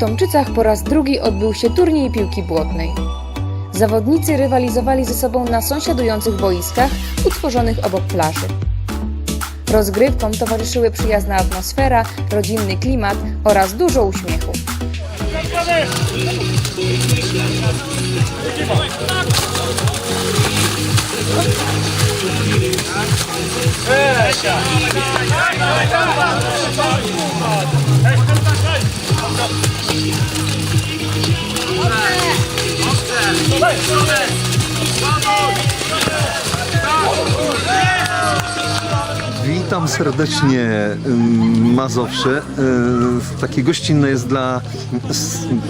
Tomczycach po raz drugi odbył się turniej piłki błotnej. Zawodnicy rywalizowali ze sobą na sąsiadujących boiskach utworzonych obok plaży. Rozgrywkom towarzyszyły przyjazna atmosfera, rodzinny klimat oraz dużo uśmiechu. Witam serdecznie Mazowsze. Takie gościnne jest dla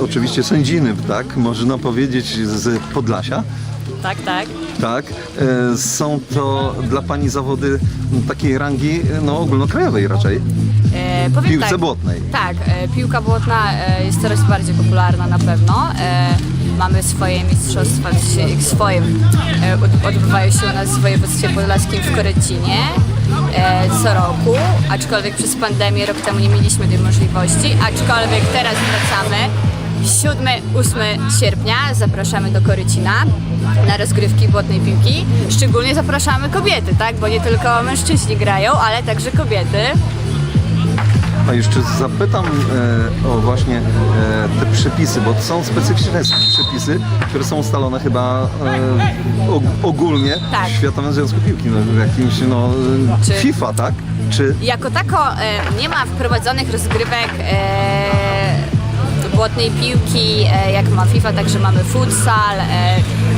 oczywiście sędziny, tak? Można powiedzieć z Podlasia. Tak, tak. Tak. Y, Są to dla Pani zawody takiej rangi no, ogólnokrajowej raczej. E, powiem Piłce tak, błotnej. Tak, e, piłka błotna e, jest coraz bardziej popularna na pewno. E, mamy swoje mistrzostwa, w się- swoje e, od- odbywają się u nas w województwie podlaskim w Korycinie e, co roku, aczkolwiek przez pandemię rok temu nie mieliśmy tej możliwości, aczkolwiek teraz wracamy. 7-8 sierpnia zapraszamy do Korycina na rozgrywki błotnej piłki. Szczególnie zapraszamy kobiety, tak? Bo nie tylko mężczyźni grają, ale także kobiety. A jeszcze zapytam e, o właśnie e, te przepisy, bo są specyficzne przepisy, które są ustalone chyba e, og, ogólnie Tak. w Światowym Związku Piłki, no, w jakimś no, e, Czy- FIFA, tak? Czy Jako tako e, nie ma wprowadzonych rozgrywek e, błotnej piłki, e, jak ma FIFA, także mamy futsal, e,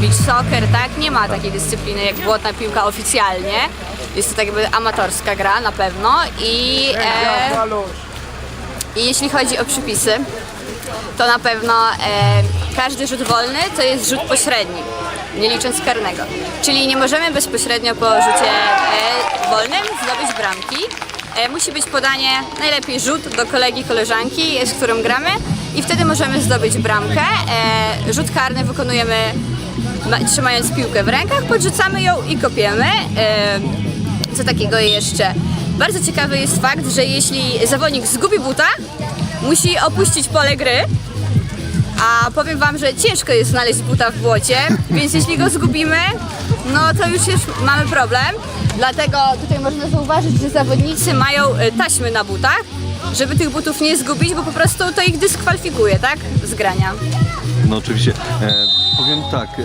beach soccer, tak? Nie ma takiej dyscypliny jak błotna piłka oficjalnie. Jest to tak jakby amatorska gra na pewno i, e, i jeśli chodzi o przypisy, to na pewno każdy rzut wolny to jest rzut pośredni, nie licząc karnego. Czyli nie możemy bezpośrednio po rzucie wolnym zdobyć bramki. E, musi być podanie, najlepiej rzut do kolegi, koleżanki, z którym gramy i wtedy możemy zdobyć bramkę. E, rzut karny wykonujemy ma, trzymając piłkę w rękach, podrzucamy ją i kopiemy. E, co takiego jeszcze? Bardzo ciekawy jest fakt, że jeśli zawodnik zgubi buta, musi opuścić pole gry. A powiem wam, że ciężko jest znaleźć buta w błocie, więc jeśli go zgubimy, no to już jest, mamy problem. Dlatego tutaj można zauważyć, że zawodnicy mają e, taśmy na butach, żeby tych butów nie zgubić, bo po prostu to ich dyskwalifikuje, tak? Z grania. No oczywiście. E, powiem tak, e,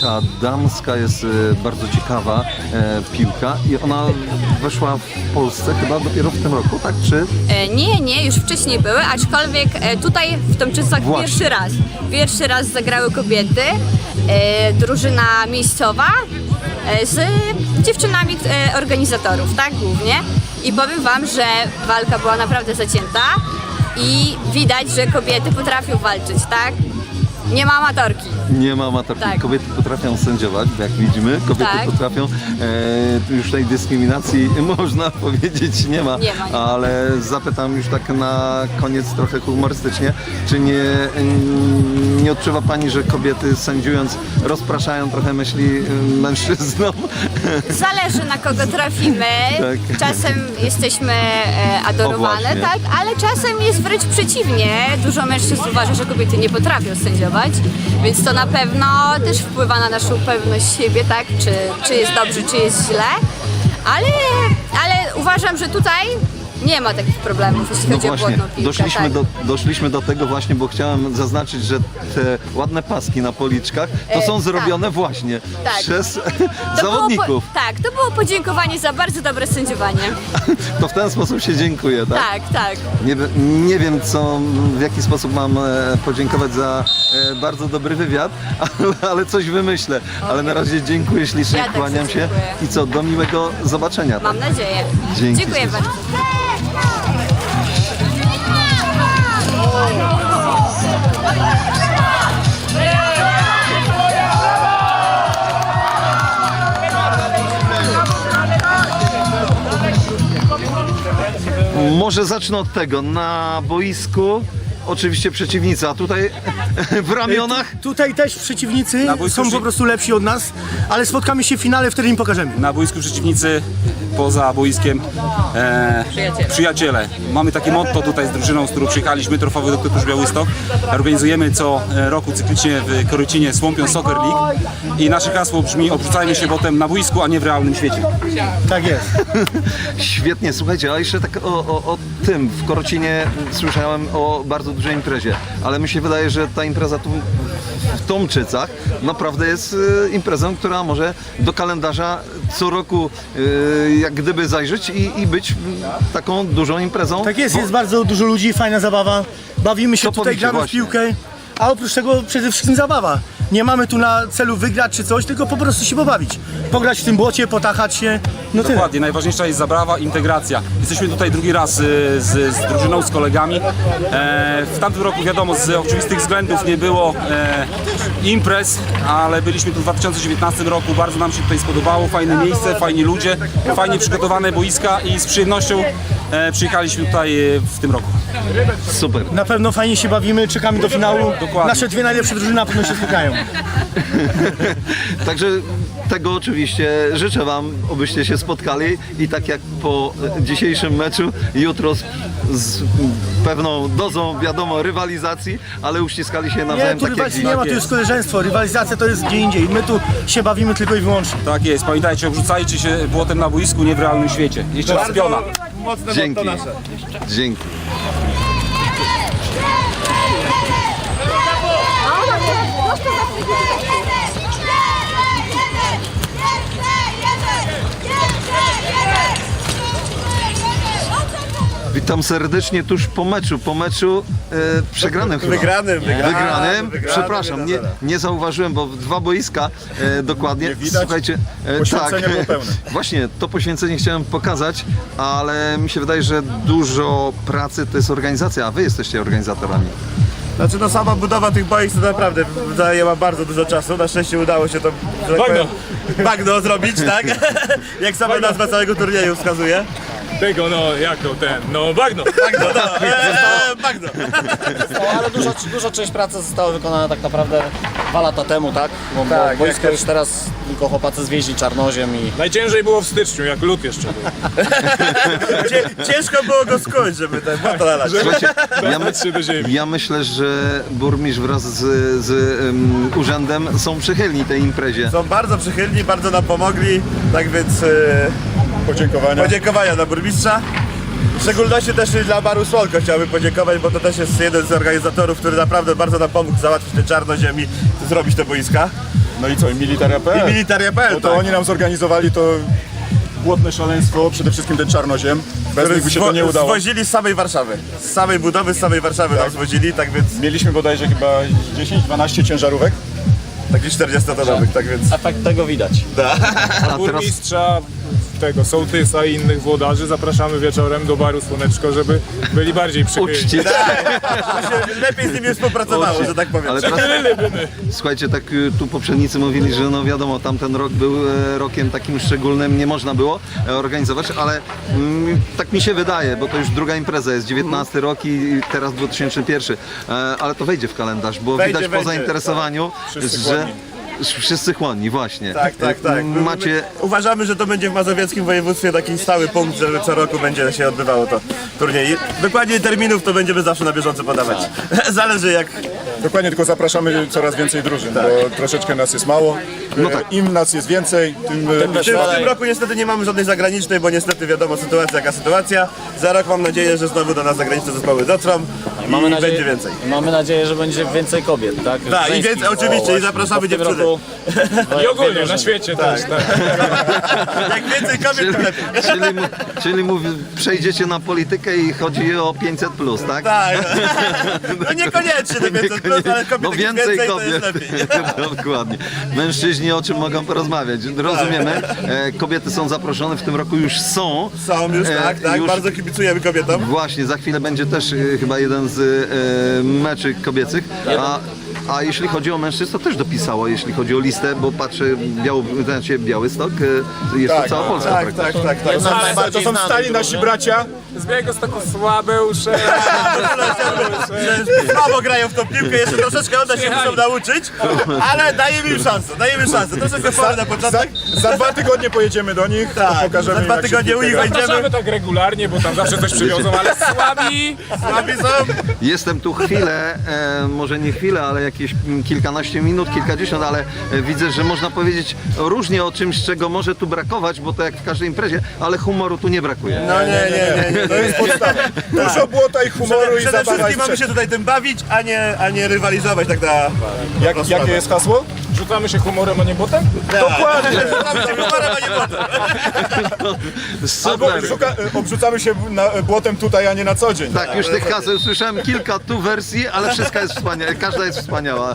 ta damska jest e, bardzo ciekawa e, piłka i ona weszła w Polsce chyba dopiero w tym roku, tak? Czy E, Nie, nie, już wcześniej były, aczkolwiek e, tutaj w Tomczycach Właśnie. pierwszy raz. Pierwszy raz zagrały kobiety, e, drużyna miejscowa z dziewczynami e, organizatorów, tak głównie. I powiem Wam, że walka była naprawdę zacięta i widać, że kobiety potrafią walczyć, tak? Nie ma amatorki. Nie ma amatorki? Tak. Kobiety potrafią sędziować, jak widzimy. Kobiety Tak. potrafią, e, już tej dyskryminacji można powiedzieć nie ma, Nie ma, nie ma. ale zapytam już tak na koniec trochę humorystycznie, czy nie, mm, nie odczuwa Pani, że kobiety sędziując rozpraszają trochę myśli mm, mężczyznom? Zależy na kogo trafimy. Tak. Czasem jesteśmy e, adorowane, O, właśnie. tak, ale czasem jest wręcz przeciwnie. Dużo mężczyzn uważa, że kobiety nie potrafią sędziować, więc to na pewno też wpływa na naszą pewność siebie, tak, czy, czy jest dobrze, czy jest źle. Ale, ale uważam, że tutaj nie ma takich problemów, jeśli No chodzi o właśnie, błotną piłkę. doszliśmy, tak. do, doszliśmy do tego właśnie, bo chciałem zaznaczyć, że te ładne paski na policzkach to E, są tak. zrobione właśnie Tak. przez To zawodników. Po, tak, to było podziękowanie za bardzo dobre sędziowanie. To w ten sposób się dziękuję, tak? Tak, tak. Nie, nie wiem, co, w jaki sposób mam e, podziękować za e, bardzo dobry wywiad, ale, ale coś wymyślę. Ale na razie dziękuję ślicznie, Ja tak kłaniam się dziękuję. i co, do miłego zobaczenia. Mam nadzieję. Dzięki. Dziękuję bardzo. Może zacznę od tego. Na boisku oczywiście przeciwnicy, a tutaj w ramionach Tutaj też przeciwnicy Na boisku są przy- po prostu lepsi od nas, ale spotkamy się w finale, wtedy im pokażemy. Na boisku przeciwnicy, poza boiskiem e, przyjaciele. Mamy takie motto tutaj z drużyną, z którą przyjechaliśmy, Trofowy. Tuż Białystok. Organizujemy co e, roku cyklicznie w Korycinie Słompion Soccer League i nasze hasło brzmi obrzucajmy się botem na boisku, a nie w realnym świecie. Tak jest. Świetnie, słuchajcie, a jeszcze tak o, o, o tym, w Korocinie słyszałem o bardzo dużej imprezie, ale mi się wydaje, że ta impreza tu w Tomczycach naprawdę jest e, imprezą, która może do kalendarza co roku e, jak gdyby zajrzeć i, i być taką dużą imprezą. Tak jest, jest bardzo dużo ludzi, fajna zabawa. Bawimy się To tutaj, powiecie gramy w właśnie. piłkę, a oprócz tego przede wszystkim zabawa. Nie mamy tu na celu wygrać czy coś, tylko po prostu się pobawić. Pograć w tym błocie, potachać się, no tyle. Dokładnie, najważniejsza jest zabawa, integracja. Jesteśmy tutaj drugi raz y, z, z drużyną, z kolegami. E, w tamtym roku wiadomo, z oczywistych względów nie było e, imprez, ale byliśmy tu w 2019 roku, bardzo nam się tutaj spodobało, fajne miejsce, fajni ludzie, fajnie przygotowane boiska i z przyjemnością e, przyjechaliśmy tutaj e, w tym roku. Super. Na pewno fajnie się bawimy, czekamy do finału. Dokładnie. Nasze dwie najlepsze drużyny na pewno się spotkają. Także tego oczywiście życzę Wam, obyście się spotkali i tak jak po dzisiejszym meczu, jutro z, z pewną dozą, wiadomo, rywalizacji, ale uściskali się Nie, nawzajem tu tak jak rywalizacji nie ma, tu jest koleżeństwo. Rywalizacja to jest gdzie indziej. My tu się bawimy tylko i wyłącznie. Tak jest, pamiętajcie, obrzucajcie się błotem na boisku, nie w realnym świecie. Jeszcze raz piona. Dzięki. Dzięki. Witam serdecznie tuż po meczu. Po meczu e, przegranym chyba. Wygranym, wygranym. Wygranym? Wygranym, Przepraszam, nie, nie zauważyłem, bo dwa boiska e, dokładnie. Nie widać. Słuchajcie, e, Poświęcenie było pełne. Właśnie, to poświęcenie chciałem pokazać, ale mi się wydaje, że dużo pracy to jest organizacja, a wy jesteście organizatorami. Znaczy no sama budowa tych boisk to naprawdę zajęła bardzo dużo czasu. Na szczęście udało się to że tak powiem, bagno zrobić, tak? Jak sama nazwa całego turnieju wskazuje. Tego, no, jak to ten, no bagno. Bagno, no, e, bagno. No, ale duża, duża część pracy została wykonana tak naprawdę dwa lata temu, tak? Bo, Tak, bo boisko jak- już teraz tylko chłopacy zwieźli czarnoziem i Najciężej było w styczniu, jak lód jeszcze był. Cie, ciężko było go skuć, żeby ten baton nalać. Słuchajcie, ja, my, Patrzy do ziemi. ja myślę, że burmistrz wraz z, z em, urzędem są przychylni tej imprezie. Są bardzo przychylni, bardzo nam pomogli, tak więc e, Podziękowania. podziękowania dla burmistrza. W szczególności też i dla Baru Słonko chciałbym podziękować, bo to też jest jeden z organizatorów, który naprawdę bardzo nam pomógł załatwić te czarnoziemi, zrobić te boiska. No i co, i I militaria.pl? Militaria.pl, Bo to tak. oni nam zorganizowali to błotne szaleństwo, przede wszystkim ten czarnoziem. Bez nich by się to nie udało. Zwozili z samej Warszawy. Z samej budowy, z samej Warszawy nam zwozili, tak więc Mieliśmy bodajże chyba 10-12 ciężarówek. takich 40-tonowych, tak więc... efekt tego widać. A teraz Burmistrza, tego sołtysa i innych włodarzy zapraszamy wieczorem do baru Słoneczko, żeby byli bardziej przychylni. uczcie. Żeby się lepiej z nimi współpracowało, że tak powiem. Ale teraz, słuchajcie, tak y, tu poprzednicy mówili, że no wiadomo, tamten rok był e, rokiem takim szczególnym, nie można było e, organizować, ale mm, tak mi się wydaje, bo to już druga impreza jest, 19 rok i teraz 2001, e, ale to wejdzie w kalendarz, bo Wejdzie, widać po wejdzie. zainteresowaniu, Wszyscy że. Wszyscy chłonni, właśnie. Tak, tak, tak. E, Macie, Uważamy, że to będzie w mazowieckim województwie taki stały punkt, że co roku będzie się odbywało to turniej. Dokładnie terminów to będziemy zawsze na bieżąco podawać. Zależy jak... Dokładnie, tylko zapraszamy coraz więcej drużyn, Tak. bo troszeczkę nas jest mało. No E, tak. Im nas jest więcej, tym, e, W tym, w tym roku niestety nie mamy żadnej zagranicznej, bo niestety wiadomo sytuacja jaka sytuacja. Za rok mam nadzieję, że znowu do nas zagraniczne zespoły dotrą i Mamy nadzieję, będzie więcej. Mamy nadzieję, że będzie więcej kobiet, tak? Tak, i Żeńskich. więcej, oczywiście, O, i zapraszamy w tym dziewczyny. roku- I ogólnie na świecie też, tak. Jak więcej kobiet, to lepiej. czyli, mu- czyli mówi, przejdziecie na politykę i chodzi o 500 plus, tak? Tak. No niekoniecznie te 500 plus, ale kobiet No więcej więcej to kobiet. jest lepiej. Dokładnie. Mężczyźni o czym mogą porozmawiać. Rozumiemy. E, kobiety są zaproszone, w tym roku już są. Są już, E, tak, tak. już- Bardzo kibicujemy kobietom. Właśnie, za chwilę będzie też e, chyba jeden z e, meczy kobiecych. A, a jeśli chodzi o mężczyzn, to też dopisało, jeśli chodzi o listę, bo patrzę, Biało, znaczy Białystok, e, jest to Tak, cała Polska Tak, tak, tak, tak. Jedna z To są stali nasi drużyn. bracia, z słabe usze. Że słabo grają w tą piłkę, jeszcze troszeczkę one się muszą nauczyć, ale dajemy im szansę, dajemy szansę. Troszeczkę formy na Za, początek. za dwa tygodnie pojedziemy do nich, to Tak, pokażemy za im, dwa jak się tygodnie u piłkę nich gra. będziemy. Zapraszamy tak regularnie, bo tam zawsze coś przywiozą, ale słabi. Słabi są. Jestem tu chwilę, e, może nie chwilę, ale jakieś mm, kilkanaście minut, kilkadziesiąt, ale e, widzę, że można powiedzieć różnie o czymś, czego może tu brakować, bo to jak w każdej imprezie, ale humoru tu nie brakuje. No nie, nie, nie. nie. To jest podstawa. Dużo błota i humoru Przede, i przede zabawa wszystkim jest mamy się tutaj tym bawić, a nie, a nie rywalizować tak na... Jak, jakie jest hasło? Rzucamy się humorem, a nie botem? Dokładnie. Rzucamy się numerem, a nie potem. Albo Super. szuka, obrzucamy się na, błotem tutaj, a nie na co dzień. Tak, już tych haseł słyszałem kilka tu wersji, ale wszystka jest wspaniała, każda jest wspaniała.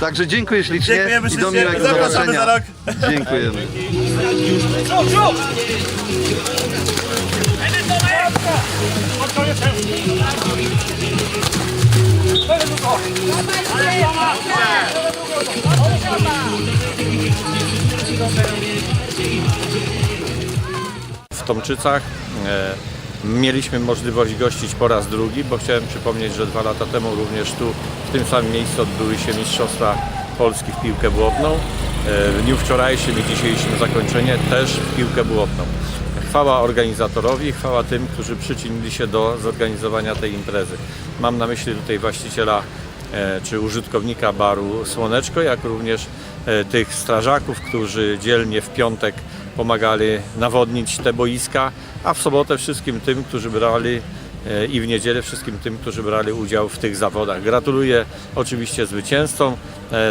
Także dziękuję ślicznie Dziękujemy i do ślicznie. miłego Zapraszamy zobaczenia. za rok. Dziękujemy. W Tomczycach. E, Mieliśmy możliwość gościć po raz drugi, bo chciałem przypomnieć, że dwa lata temu również tu, w tym samym miejscu odbyły się Mistrzostwa Polski w piłkę błotną. E, W dniu wczorajszym i dzisiejszym zakończenie też w piłkę błotną. Chwała organizatorowi, chwała tym, którzy przyczynili się do zorganizowania tej imprezy. Mam na myśli tutaj właściciela e, czy użytkownika baru Słoneczko, jak również e, tych strażaków, którzy dzielnie w piątek pomagali nawodnić te boiska, a w sobotę wszystkim tym, którzy brali e, i w niedzielę wszystkim tym, którzy brali udział w tych zawodach. Gratuluję oczywiście zwycięzcom.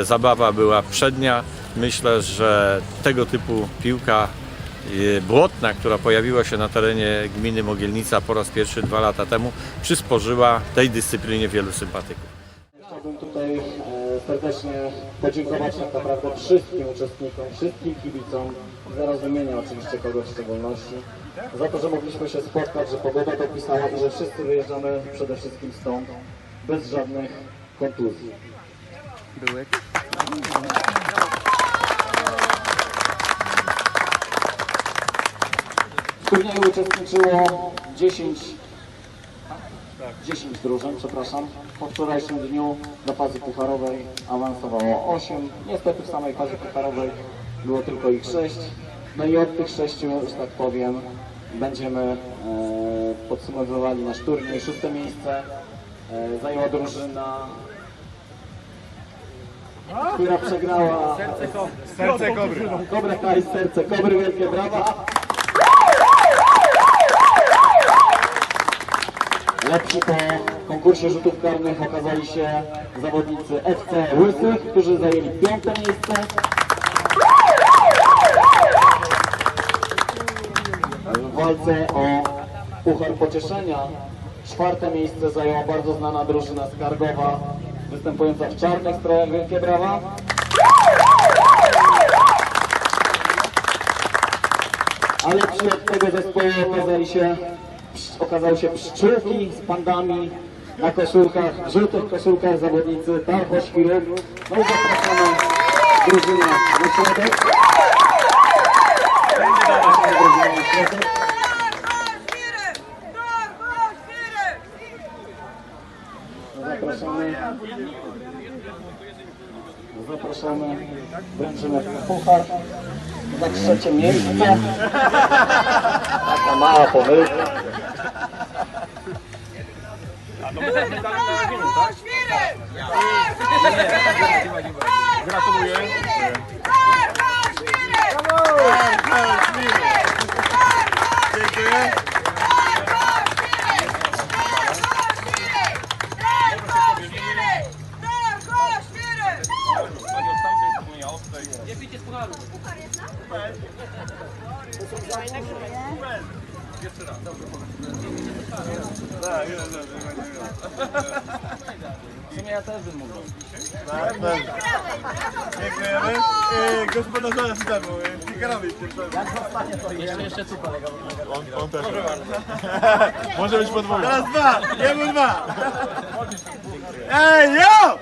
Zabawa była przednia. Myślę, że tego typu piłka błotna, która pojawiła się na terenie gminy Mogielnica po raz pierwszy dwa lata temu, przysporzyła tej dyscyplinie wielu sympatyków. Chciałbym tutaj e, serdecznie podziękować tak naprawdę wszystkim uczestnikom, wszystkim kibicom, zaraz wymienię oczywiście kogoś w szczególności, za to, że mogliśmy się spotkać, że pogoda dopisała i że wszyscy wyjeżdżamy przede wszystkim stąd bez żadnych kontuzji. W turnieju uczestniczyło 10 10 drużyn, przepraszam. Po wczorajszym dniu do fazy pucharowej awansowało 8. Niestety w samej fazie pucharowej było tylko ich 6. No i od tych 6, że tak powiem, będziemy e, podsumowywali nasz turniej. Szóste miejsce e, zajęła drużyna, która przegrała Serce Kobry. Kobra Kai, Serce Kobry, wielkie brawa. Lepsi po konkursie rzutów karnych okazali się zawodnicy FC Łysych, którzy zajęli piąte miejsce. W walce o Puchar Pocieszenia czwarte miejsce zajęła bardzo znana drużyna z Kargowa, występująca w czarnych strojach. Wielkie brawa. Ale wśród tego zespołu okazali się, okazały się pszczółki z pandami na koszulkach, w żółtych koszulkach zawodnicy Tarcho Świrów. No i zapraszamy drużynę na środek. Zapraszamy drużynę na środek. Zapraszamy. Zapraszamy. Wręczymy puchar za trzecie miejsce. Taka mała pomyłka. Gratuluję. Dziękujemy. Yy, gospodarza z temu, Kikarowi. Jeszcze, jeszcze tu kolega. On, on też. Może być podwójny. Teraz dwa, jemu dwa. Ej, jo!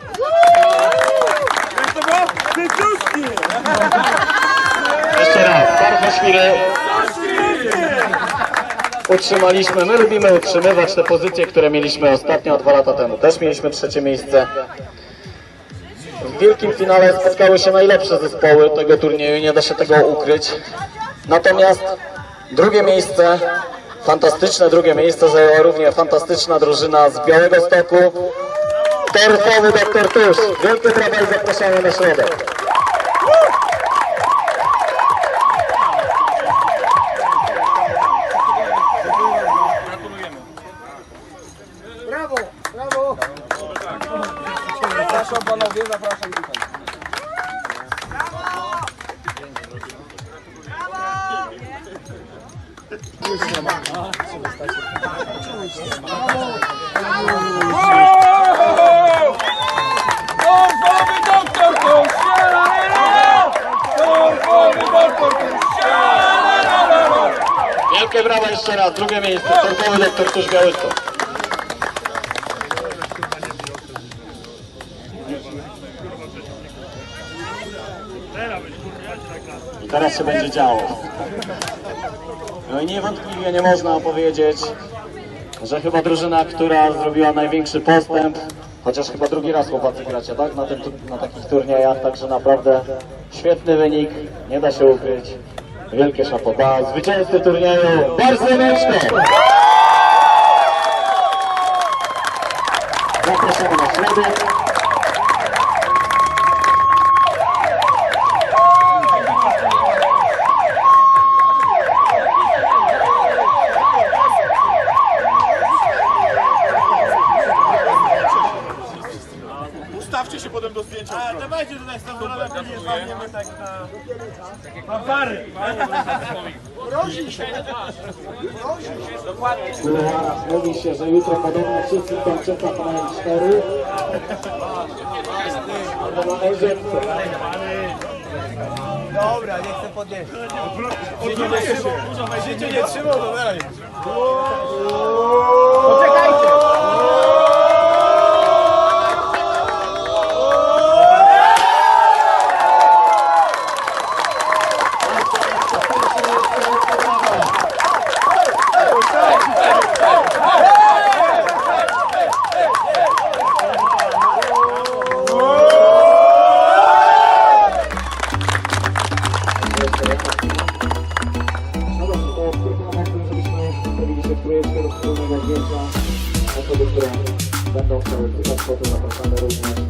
Jak to było? Tytuski! Jeszcze raz, Tarcho Świry. utrzymaliśmy, my lubimy utrzymywać te pozycje, które mieliśmy ostatnio dwa lata temu. Też mieliśmy trzecie miejsce. W wielkim finale spotkały się najlepsze zespoły tego turnieju, nie da się tego ukryć. Natomiast drugie miejsce, fantastyczne drugie miejsce zajęła równie fantastyczna drużyna z Białego Stoku. Torfowy Doktor Tusz. Wielkie brawa i zapraszamy na środek. Wielkie brawa jeszcze raz, drugie miejsce, Torfowy Doktor Tusz Białystok. I teraz się będzie działo. No i niewątpliwie nie można powiedzieć, że chyba drużyna, która zrobiła największy postęp, chociaż chyba drugi raz chłopacy gracie, tak? Na, tym, na takich turniejach, także naprawdę świetny wynik, nie da się ukryć. Wielkie szapoba, zwycięzcy turnieju, bardzo Męczko! Zapraszamy na środek. Ustawcie się potem do dawajcie tutaj W kuluarach mówi się, że jutro podobno wszyscy kończynka mają cztery. Albo na najrzędce. Życie nie trzymał, to dalej. Острове, приход на Красноярском